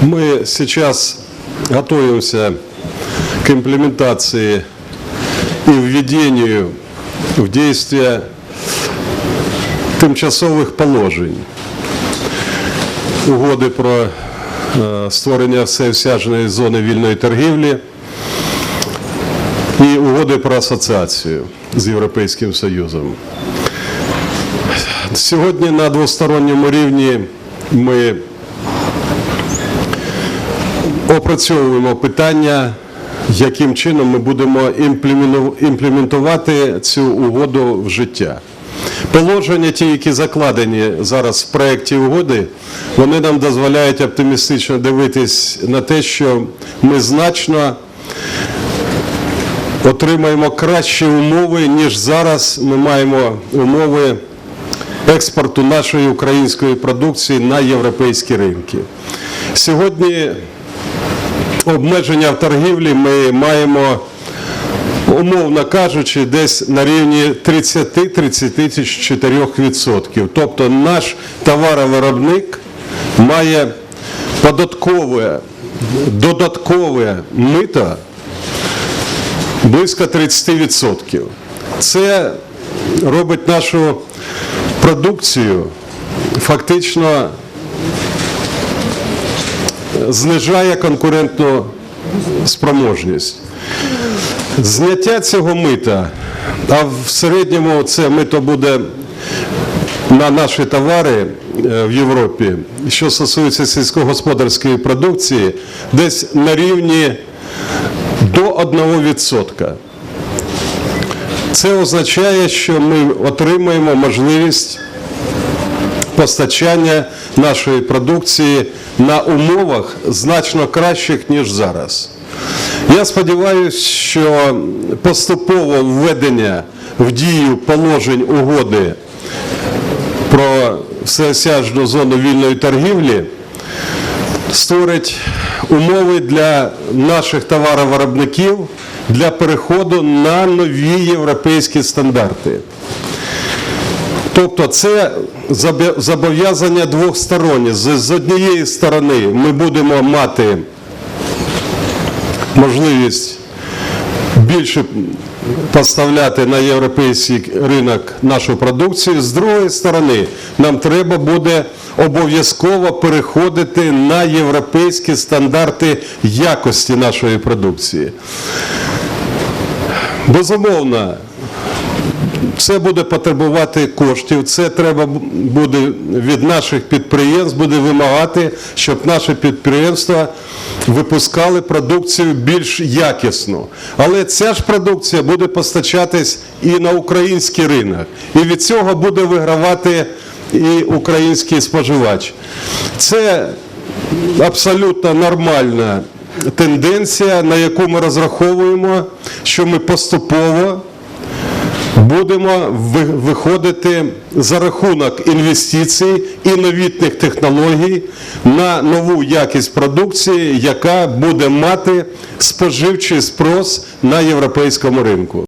Мы сейчас готовимся к имплементации и введению в действие тимчасових положень угоди про е, створення всеосяжної зони вільної торгівлі і угоди про асоціацію з Європейським Союзом. Сьогодні на двосторонньому рівні ми опрацьовуємо питання, яким чином ми будемо імплементувати цю угоду в життя. Положення, ті, які закладені зараз в проєкті угоди, вони нам дозволяють оптимістично дивитись на те, що ми значно отримаємо кращі умови, ніж зараз ми маємо умови експорту нашої української продукції на європейські ринки. Сьогодні обмеження в торгівлі ми маємо, умовно кажучи, десь на рівні 30-34%. Тобто наш товаровиробник має податкове, додаткове мито близько 30%. Це робить нашу продукцію фактично знижає конкурентну спроможність. Зняття цього мита, а в середньому це мито буде на наші товари е, в Європі, що стосується сільськогосподарської продукції, десь на рівні до 1%. Це означає, що ми отримаємо можливість постачання нашої продукції на умовах значно кращих, ніж зараз. Я сподіваюся, що поступове введення в дію положень угоди про всеосяжну зону вільної торгівлі створить умови для наших товаровиробників для переходу на нові європейські стандарти. Тобто це зобов'язання двосторонні. З, з однієї сторони ми будемо мати можливість більше поставляти на європейський ринок нашу продукцію. З другої сторони, нам треба буде обов'язково переходити на європейські стандарти якості нашої продукції. Безумовно, це буде потребувати коштів. Це треба буде від наших підприємств буде вимагати, щоб наші підприємства випускали продукцію більш якісну. Але ця ж продукція буде постачатись і на український ринок. І від цього буде вигравати і український споживач. Це абсолютно нормальна тенденція, на яку ми розраховуємо, що ми поступово будемо виходити за рахунок інвестицій і новітних технологій на нову якість продукції, яка буде мати споживчий спрос на європейському ринку.